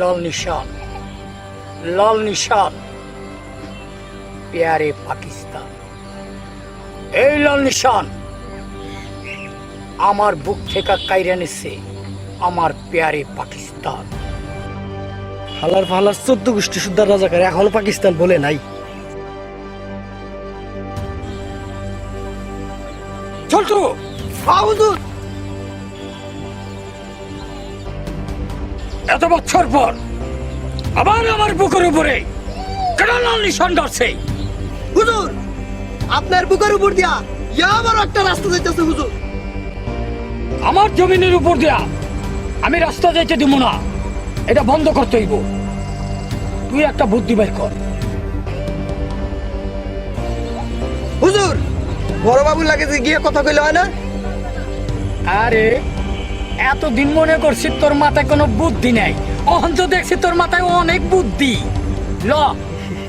লাল নিশান লাল নিশান। প্যারে পাকিস্তান, এই লাল নিশান। আমার বুক থেকে কাইরা নিছে আমার প্যারে পাকিস্তান। হালার ফালার চোদ্দ গোষ্ঠী সুদ্ধার রাজাকার এখনও পাকিস্তান বলে নাই। ছোটু হুজুর এত বছর পর আবার আমার বুকের উপরে কেন লাল নিশান ধরছে? হুজুর আপনার বুকের উপর দিয়া ইয়া আবার একটা রাস্তা যাইতেছে হুজুর। আমার জমিনের উপর দিয়া আমি রাস্তা যাইতে দিব না। এটা বন্ধ করতে হইব। তুই একটা বুদ্ধি বের কর। হুজুর বড় বাবুর লাগে যে গিয়ে কথা কইলে হয় না? আরে এতদিন মনে করছি তোর মাথায় কোনো বুদ্ধি নাই। অহন তো দেখছি তোর মাথায় অনেক বুদ্ধি। ল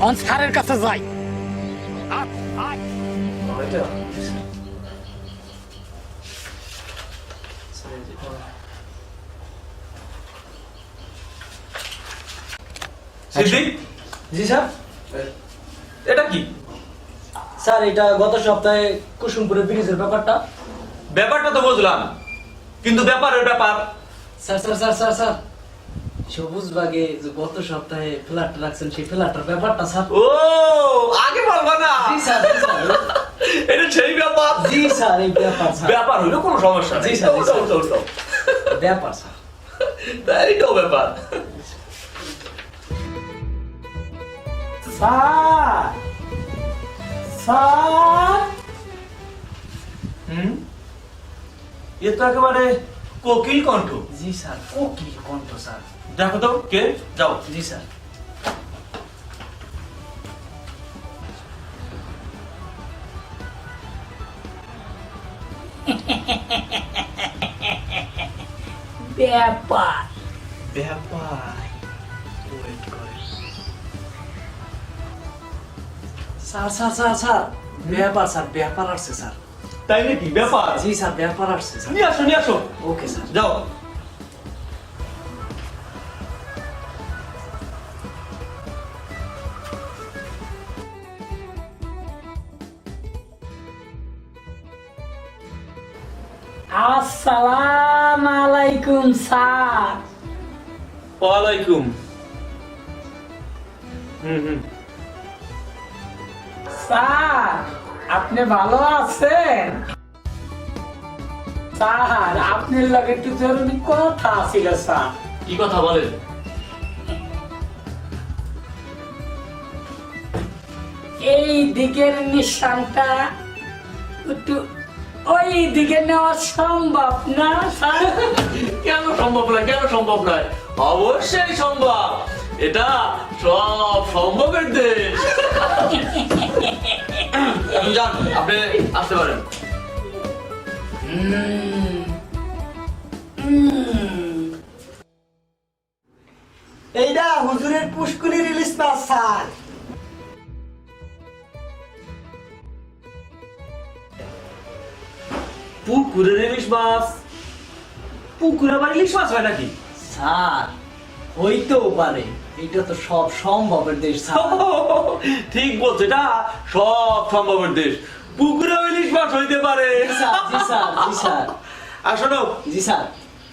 অন স্যারের কাছে যাই। জি স্যার। এটা কি? স্যার এটা গত সপ্তাহে কুসুমপুরের ব্রিজের ব্যাপারটা। ব্যাপারটা তো বুঝলাম। কিন্তু ব্যাপারের ব্যাপার। Sir sir sir sir sir. সবুজ বাগে যে গত সপ্তাহে ফ্ল্যাটটা রাখছেন সেই ফ্ল্যাটের ব্যাপারটা স্যার। ও আগে বলবা না। জি স্যার জি স্যার। এটা সেই ব্যাপার। জি স্যার এই ব্যাপার স্যার। ব্যাপার হলো কোনো সমস্যা নেই। জি স্যার, জি স্যার। উঠাও, উঠাও, উঠাও। ব্যাপার স্যার। এইটাও ব্যাপার। Sir sir. হুম? এ তো একেবারে কোকিল কণ্ঠ। জি স্যার। কোকিল কণ্ঠ স্যার। দেখো তো কে? যাও। জি স্যার। ব্যাপার। ব্যাপার। ওয়েট করে। Sir sir sir sir. ব্যাপার স্যার ব্যাপার আসছে স্যার। তাই নাকি? ব্যাপার? জি স্যার ব্যাপার আসছে স্যার। নিয়ে আসো নিয়ে আসো। Okay sir. যাও। আসসালাম আলাইকুম স্যার। ওয়ালাইকুম। হুম হুম। স্যার আপনি ভালো আছেন? স্যার আপনার লগে একটু জরুরি কথা ছিল স্যার। কি কথা বলেন? এই দিকের নিশানটা একটু ওই দিকে নেওয়া সম্ভব না স্যার? কেন সম্ভব নয়? কেন সম্ভব নয়? অবশ্যই সম্ভব। এটা সব সম্ভবের দেশ। এখন যান আপনি আসতে পারেন। এইটা হুজুরের পুষ্কুনি রিলিজ পাস স্যার। পুকুরের ইলিশ মাছ পুকুরে আবার ইলিশ মাছ হয় নাকি? স্যার হইতেও পারে। এটা তো সব সম্ভবের দেশ ঠিক বলছে এটা সব সম্ভবের দেশ। পুকুরে ইলিশ মাছ হইতে পারে। জি স্যার জি স্যার আর শোনো জি স্যার।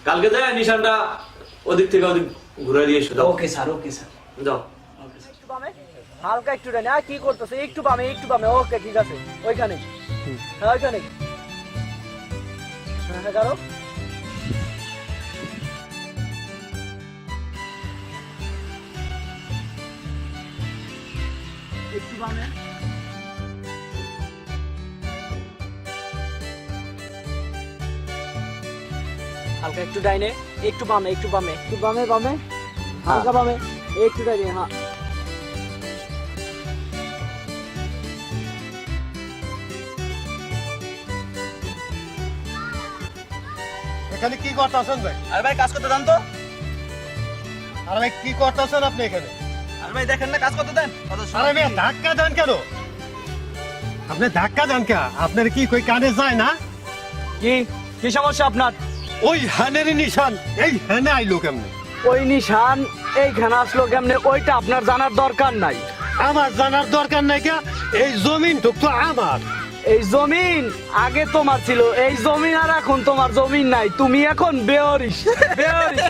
কালকে যায় নিশানটা ওদিক থেকে ওদিক ঘুরে দিয়ে এসো ওকে স্যার ওকে স্যার। যাও। হালকা একটু ডানে আর কি করতেছে? একটু বামে একটু বামে ওকে ঠিক আছে। ওইখানে। হ্যাঁ ওইখানে। হ্যাঁ হ্যাঁ কারও? একটু হালকা একটু ডাইনে একটু বামে একটু বামে। একটু বামে বামে? হালকা বামে? একটু ডাইনে হ্যাঁ। এখানে কি করতেছেন ভাই? আরে ভাই কাজ করতে দেন তো। আর ভাই কি করতেছেন আপনি এখানে? ভাই দেখেন না কাজ করতে দেন? আরে ধাক্কা দেন কেন? আপনি ধাক্কা দেন কে? আপনার কি কই কানে যায় না? কি? কি সমস্যা আপনার? ওই হানের নিশান এই হানে আইলো কেমনে? ওই নিশান এই ঘানা আসলো কেমনে? ওইটা আপনার জানার দরকার নাই। আমার জানার দরকার নাই কে? এই জমিন তো আমার। এই জমিন আগে তোমার ছিল এই জমিন আর এখন তোমার জমিন নাই। তুমি এখন বেহরিস বেহরিস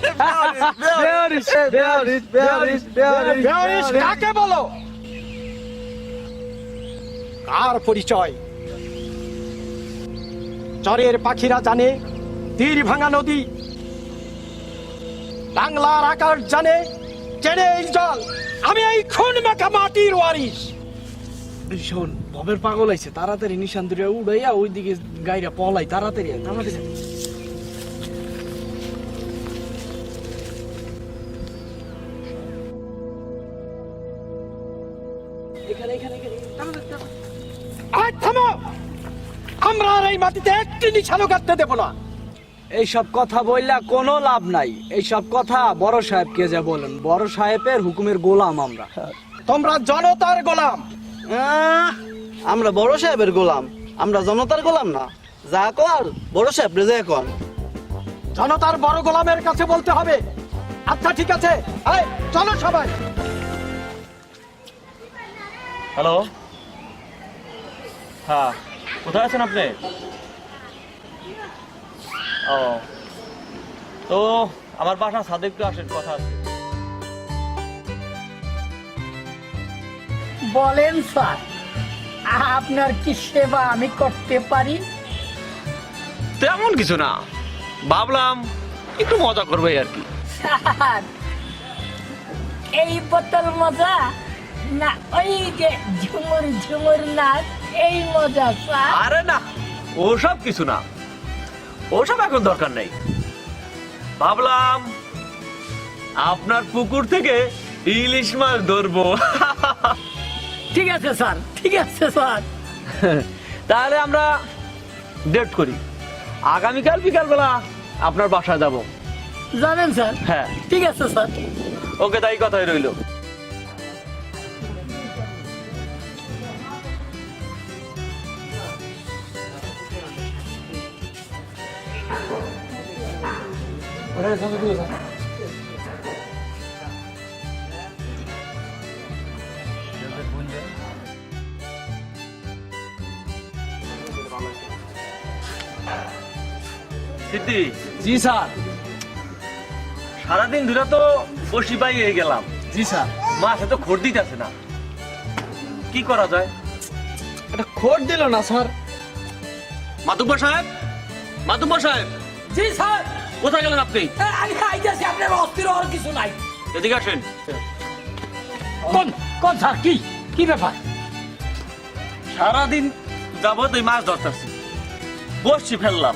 বেহরিস বেহরিস বেহরিস বেহরিস কাকে বলো? কার পরিচয়? চরের পাখিরা জানে তীর ভাঙা নদী। বাংলার আকাশ জানে চেনে এই জল। আমি এই খুন মেখা মাটির ওয়ারিস শোন পাগল আইছে, তাড়াতাড়ি নিশান দূরে উড়াইয়া গাইরা পলাই, তাড়াতাড়ি তাড়াতাড়ি আমরা আর এই মাটিতে এইসব কথা বললা কোনো লাভ নাই। এইসব কথা বড় সাহেবকে যা বলেন, বড় সাহেবের হুকুমের গোলাম আমরা। তোমরা জনতার গোলাম। আমরা বড় সাহেবের গোলাম আমরা জনতার গোলাম না। যা কর বড় সাহেব রেজে কর। জনতার বড় গোলামের কাছে বলতে হবে। আচ্ছা ঠিক আছে। এই, চলো সবাই। হ্যালো। হ্যাঁ কোথায় আছেন আপনি? ও। তো আমার বাসা একটু আসেন কথা আছে। বলেন স্যার আপনার কি সেবা আমি করতে পারি? তেমন কিছু না। ভাবলাম একটু মজা করবে আর কি। স্যার এই বোতল মজা না ওই যে ঝুমুর ঝুমুর নাচ এই মজা স্যার। আরে না ওসব কিছু না। ওসব এখন দরকার নেই। ভাবলাম আপনার পুকুর থেকে ইলিশ মাছ ধরবো। ঠিক আছে স্যার। ঠিক আছে স্যার। তাহলে আমরা ডেট করি। আগামীকাল বিকালবেলা আপনার বাসায় যাব। জানেন স্যার? হ্যাঁ। ঠিক আছে স্যার। ওকে তাই কথাই রইল। সিদ্ধি জি স্যার। সারাদিন ধরে তো বসি পাই হয়ে গেলাম। জি স্যার। মাসে তো খোর দিতেছে না। কি করা যায়? এটা খোট দিল না স্যার। মাতুব্বর সাহেব মাতুব্বর সাহেব জি স্যার। কোথায় গেলেন আপনি? আমি খাইতেছি আপনার অস্থির হওয়ার কিছু নাই। এদিকে আসেন। কোন কোন স্যার কি? কি ব্যাপার? সারাদিন যাবত এই মাছ ধরতেছি। বসছি ফেললাম।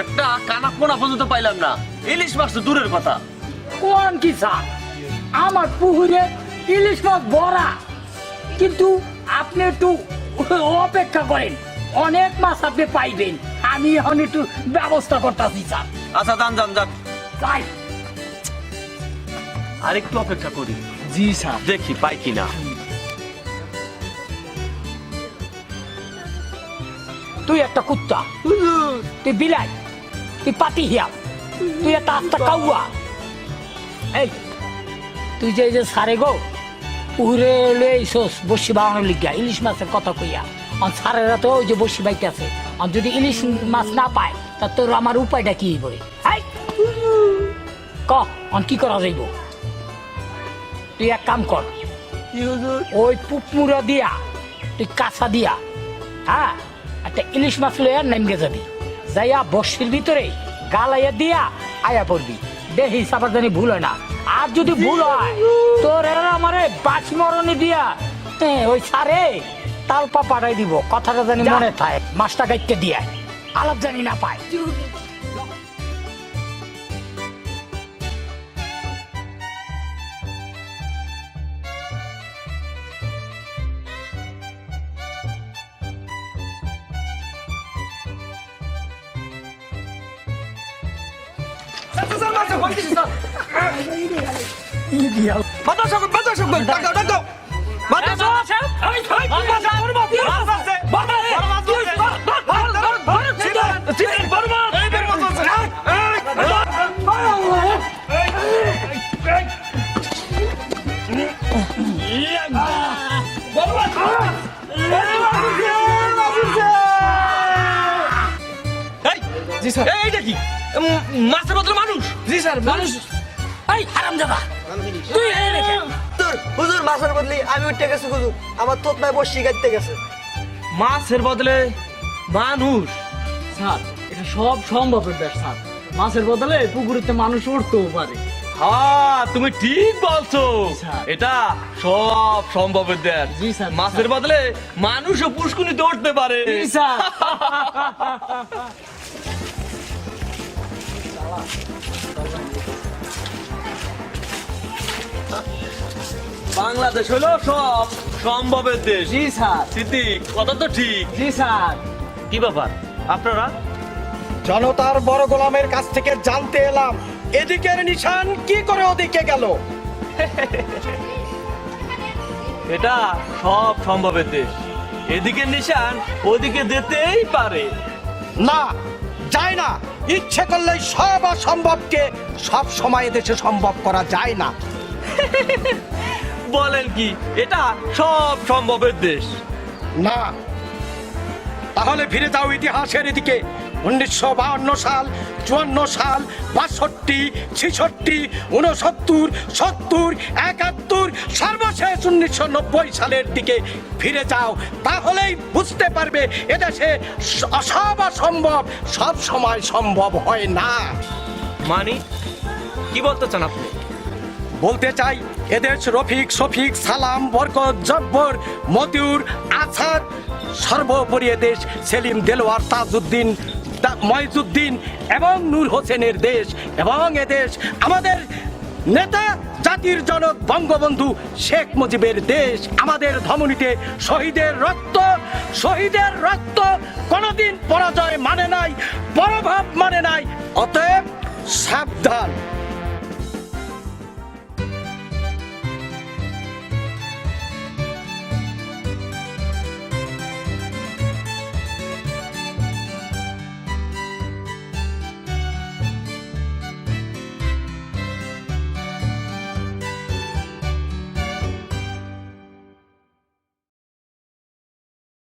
একটা কানা পোনা পর্যন্ত পাইলাম না। ইলিশ মাছ তো দূরের কথা। কোন কি স্যার? আমার পুকুরে ইলিশ মাছ ভরা। কিন্তু আপনি একটু অপেক্ষা করেন। অনেক মাছ আপনি পাইবেন। আমি এখন একটু ব্যবস্থা করতেছি স্যার। আচ্ছা যান যান যান। তাই আর একটু অপেক্ষা করি। জি স্যার। দেখি পাই কিনা। তুই একটা কুত্তা। তুই বিলাই। তুই পাতি হিয়া। তুই একটা আস্তা কাউয়া। এই তুই যে যে সারে গো উড়ে এলো এইসোস বসি বানানোর লিগা ইলিশ মাছের কথা কইয়া। অন সারেরা তো ওই যে বসি বাইতে আছে অন যদি ইলিশ মাছ না পায় তা তোর আমার উপায়টা কি বলে এই ক অন কি করা যাইব? তুই এক কাম কর। ওই পুকমুড়া দিয়া তুই কাঁচা দিয়া হ্যাঁ একটা ইলিশ মাছ লইয়া নেমগে যাবি। যাইয়া বস্তির ভিতরে গালাইয়া দিয়া আয়া পড়বি। দেখি সাবার জানি ভুল হয় না। আর যদি ভুল হয় তোর এরা আমারে বাঁচ মরণে দিয়া হ্যাঁ, ওই সারে তালপা পাঠাই দিব। কথাটা জানি মনে থাকে মাছটা গাইতে দিয়া। আলাপ জানি না পায়। বাতাসক বাতাসক ডাকাও ডাকাও বাতাসক আমি খাই বাতাস করব বাতাস আছে বাতাস তুই ভারত ভারত চিলেন চিলেন বর্মা এই বর্মা তো না জি স্যার এইটা কি মাছের বদলে মানুষ জি স্যার মানুষ এই হারামজাদা মাছের বদলি আমি উঠতে গেছি হুজুর। আমার তোত নাই বসি গাইতে গেছে। মাছের বদলে মানুষ। স্যার এটা সব সম্ভবের দেশ স্যার। মাছের বদলে পুকুরেতে মানুষ উঠতেও পারে। হ্যাঁ তুমি ঠিক বলছো। এটা সব সম্ভবের দেশ মাছের বদলে মানুষও পুষ্কুনিতে উঠতে পারে। স্যার। বাংলাদেশ হলো সব সম্ভবের দেশ। জি স্যার। স্মৃতি কথা তো ঠিক। জি স্যার। কি ব্যাপার? আপনারা? জনতার বড় গোলামের কাছ থেকে জানতে এলাম এদিকের নিশান কি করে ওদিকে গেল? এটা সব সম্ভবের দেশ। এদিকের নিশান ওদিকে যেতেই পারে। না যায় না। ইচ্ছে করলে সব অসম্ভবকে সব সময় দেশে সম্ভব করা যায় না। বলেন কি এটা সব সম্ভবের দেশ। না তাহলে ফিরে যাও ইতিহাসের এদিকে উনিশশো বাহান্ন সাল চুয়ান্ন সাল বাষট্টি ছেষট্টি উনসত্তর সত্তর একাত্তর সর্বশেষ উনিশশো নব্বই সালের দিকে ফিরে যাও। তাহলেই বুঝতে পারবে এদেশে সব অসম্ভব সব সময় সম্ভব হয় না। মানে কি বলতে চান আপনি? বলতে চাই, এদেশ রফিক, শফিক, সালাম, বরকত, জব্বর, মতিউর আসাদ সর্বোপরি এদেশ, সেলিম, দেলোয়ার, তাজউদ্দিন ময়জুদ্দিন এবং নূর হোসেনের দেশ এবং এদেশ। আমাদের নেতা, জাতির জনক, বঙ্গবন্ধু শেখ মুজিবের দেশ। আমাদের ধমনীতে শহীদের রক্ত শহীদের রক্ত কোনোদিন পরাজয় মানে নাই, পরভাব মানে নাই, অতএব সাবধান।